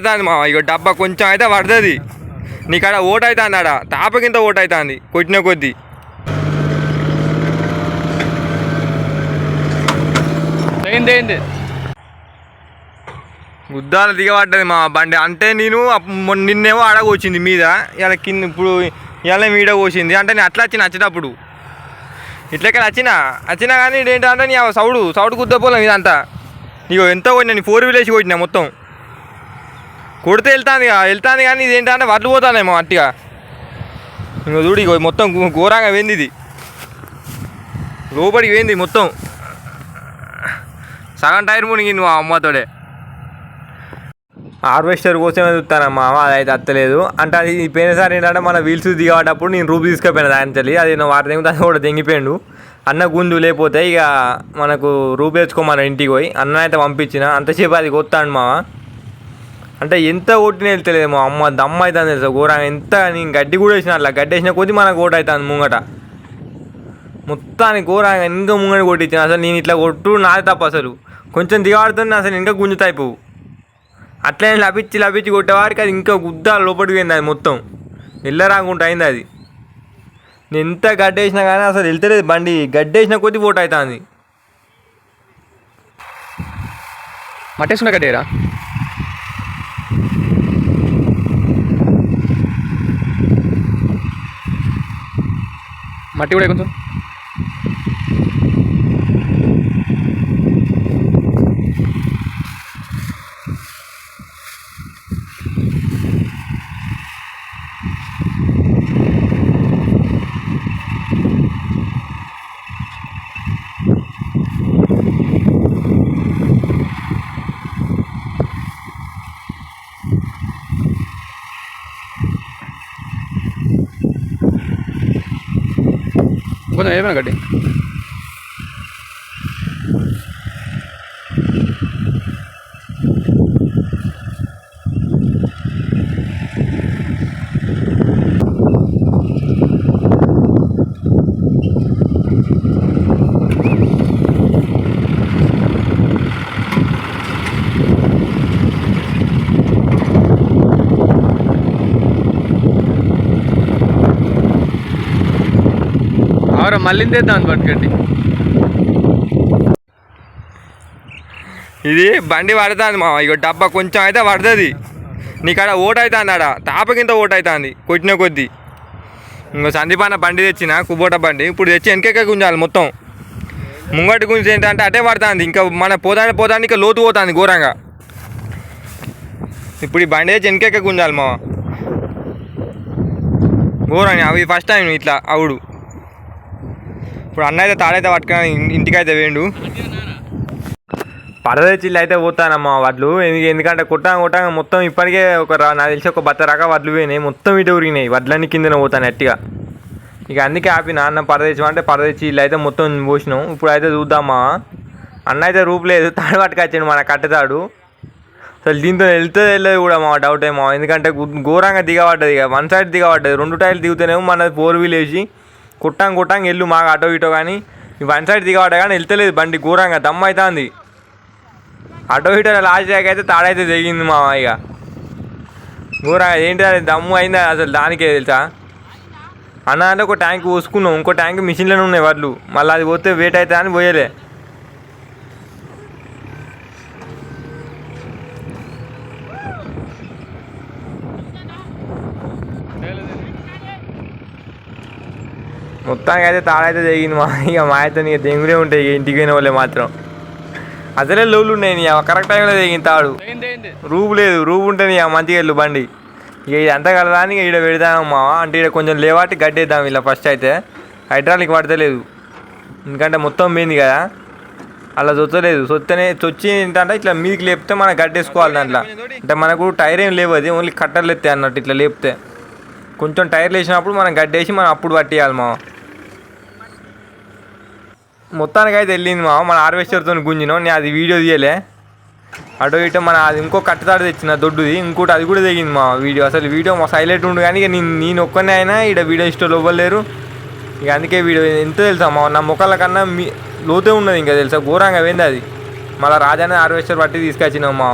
పడుతుంది మా ఇక డబ్బా కొంచెం అయితే పడుతుంది. నీకాడ ఓటు అవుతుంది ఆడ తాపకింత ఓటు అవుతుంది కొట్టిన కొద్దీ. అయింది అయింది గుద్దాలు దిగబడ్డది మా బండి. అంటే నేను నిన్నేమో ఆడ వచ్చింది మీద. ఇలా కింద ఇప్పుడు ఇలా మీద పోసింది అంటే నేను అట్లా వచ్చిన వచ్చేటప్పుడు. ఇట్లక్కడ వచ్చిన? వచ్చినా కానీ ఏంటంటే నీ సౌడు సౌడు గుద్దపోలేం ఇదంతా నీకు ఎంత కొట్టినా నీ ఫోర్ వీలర్స్ కొట్టినా మొత్తం. కొడితే వెళ్తాంది వెళ్తాంది కానీ ఇది ఏంటంటే వడ్లు పోతానేమో అట్టిగా. ఇంకో చూడు ఇగో మొత్తం ఘోరంగా పోయింది ఇది. లోపలికి పోయింది మొత్తం. సగం టైర్ మునిగింది మా అమ్మతోడే హార్వెస్టర్ కోసమే చూస్తానమ్మా అయితే అత్తలేదు. అంటే అది పోయినసారి ఏంటంటే మన వీల్స్ దిగబడ్డప్పుడు నేను రూపు తీసుకుపోయినా దాని తల్లి. అది వారి దగ్గర దాన్ని కూడా తెంగిపోయాడు. అన్న గుండు లేకపోతే ఇక మనకు రూపు వేసుకోమన్న ఇంటికి పోయి. అన్న అయితే పంపించిన. అంతసేపు అది కొత్తాడు మామ. అంటే ఎంత కొట్టిన వెళ్తలేదు అమ్మ దమ్మ అవుతుంది తెలుసా ఘోరంగా. ఎంత నేను గడ్డి కూడా వేసిన అట్లా. గడ్డి వేసిన కొద్ది మనకు ఓటు అవుతుంది ముంగట. మొత్తానికి ఘోరంగా ఇంకా ముంగట కొట్టించిన అసలు నేను ఇట్లా కొట్టు నాది తప్ప అసలు. కొంచెం దిగబడుతుంది అసలు ఇంకా గుంజుతాయిపోవు అట్లనే లభించి లభించి కొట్టేవారికి అది ఇంకా గుద్ద లోపలికి పోయింది అది మొత్తం. వెళ్ళరాకుండా అయింది అది. నేను ఎంత గడ్డేసినా కానీ అసలు వెళ్తలేదు బండి. గడ్డేసిన కొద్ది పోటు అవుతుంది. మట్టేసుకున్న గడ్డేరా మట్టి కూడా కొంచెం కొంచెం ఏమైనా కట్టి ఆరు మళ్ళీ తెద్దాం ఇది బండి పడుతుంది మా ఇక డబ్బా కొంచెం అయితే పడుతుంది. నీకాడ ఓటు అవుతుంది ఆడ తాపకింత ఓటు అవుతుంది కొట్టిన కొద్దీ. ఇంకో సందీపాన బండి తెచ్చిన కుబోట బండి ఇప్పుడు తెచ్చి వెనకెక్క గుంజాలి మొత్తం. ముంగటి గుంజి ఏంటంటే అటే పడుతుంది ఇంకా మన పోతాండి పోతానికి ఇంకా లోతు పోతుంది ఘోరంగా. ఇప్పుడు ఈ బండి తెచ్చి వెనకెక్క గుంజాలి మా ఘోరంగా అవి ఫస్ట్ టైం ఇట్లా అవుడు. ఇప్పుడు అన్న అయితే తాడైతే పట్టుకుని ఇంటికైతే వేయండు పడదచిల్లు అయితే పోతానమ్మా వడ్లు. ఎందుకంటే కొట్టాం కుట్టా మొత్తం ఇప్పటికే ఒక నాకు తెలిసి ఒక బత్త రక వడ్లు పోయినాయి. మొత్తం ఇటు ఉరిగినాయి వడ్లన్నీ కిందన పోతాను ఎట్టిగా ఇక అందుకే ఆపి నాన్న పడదచ్చి అంటే పడదచ్చి ఇల్లు అయితే మొత్తం పోసినాం. ఇప్పుడు అయితే చూద్దామా. అన్న అయితే రూపు లేదు. తాడు పట్టుకొచ్చాడు మన కట్టెతాడు. అసలు దీంతో వెళ్తే వెళ్ళదు కూడా మా డౌట్ ఏమో. ఎందుకంటే ఘోరంగా దిగబడ్డది ఇక. వన్ సైడ్ దిగబడ్డది. రెండు టైర్లు దిగుతేనేమో మన ఫోర్ వీల్ వేసి కుట్టాం కుట్టాం వెళ్ళు మాకు అటో ఇటో కానీ వన్ సైడ్ దిగబడ్డా కానీ వెళ్తలేదు బండి ఘోరంగా దమ్ అవుతుంది అటో ఇటో లాస్ట్ దాకా అయితే తాడైతే దిగింది మా ఇక ఘోరంగా ఏంటి అది దమ్ము అయిందా అసలు దానికే తెలుసా? అన్న అంటే ఒక ట్యాంక్ పోసుకున్నాం ఇంకో ట్యాంక్ మిషన్లోనే ఉన్నాయి వడ్లు. మళ్ళీ అది పోతే వెయిట్ అవుతుందని అని పోయలే. మొత్తానికి అయితే తాడైతే తెగింది మా ఇక మా అయితే ఇక దెంగులే ఉంటాయి ఇక ఇంటికి పోయిన వాళ్ళే మాత్రం. అసలే లోళ్ళు ఉన్నాయి నీ కరెక్ట్ టైంలో తెగింది తాడు. రూపు లేదు రూపు ఉంటే నీ మంచిగా వెళ్ళు బండి. ఇక ఇది అంతా కలదాని ఇక ఇక్కడ పెడదామమ్మా అంటే ఇక్కడ కొంచెం లేవాటి గడ్డేద్దాం ఇలా ఫస్ట్ అయితే. హైడ్రాలిక్ పడతలేదు. ఎందుకంటే మొత్తం పోయింది కదా. అలా చొచ్చలేదు చొత్తనే చొచ్చి ఏంటంటే ఇట్లా మీదకి లేపితే మనం గడ్డేసుకోవాలి దాంట్లో. అంటే మనకు టైర్ ఏం లేవు అది ఓన్లీ కట్టర్లు ఎత్తాయి అన్నట్టు ఇట్లా లేపితే. కొంచెం టైర్లు వేసినప్పుడు మనం గడ్డేసి మనం అప్పుడు పట్టేయాలి మా మొత్తానికి అయితే వెళ్ళింది మా మన హార్వెస్టర్తో గుంజినాం. నేను అది వీడియో తీయలే. అటు ఇటు మన అది ఇంకో కట్టుతాడు తెచ్చిన దొడ్డుది. ఇంకోటి అది కూడా తెగింది మా వీడియో. అసలు వీడియో మా సైలెంట్ ఉండు కానీ ఇక నేను నేను ఒక్కనే అయినా ఇక్కడ వీడియో ఇష్టం ఇవ్వలేరు ఇక అందుకే వీడియో ఎంత తెలుసా మా నా ముఖాల కన్నా మీ లోతే ఉన్నది ఇంకా తెలుసా? ఘోరంగా పోయింది అది. మళ్ళీ రాజానే హార్వెస్టర్ పట్టి తీసుకొచ్చినాం మా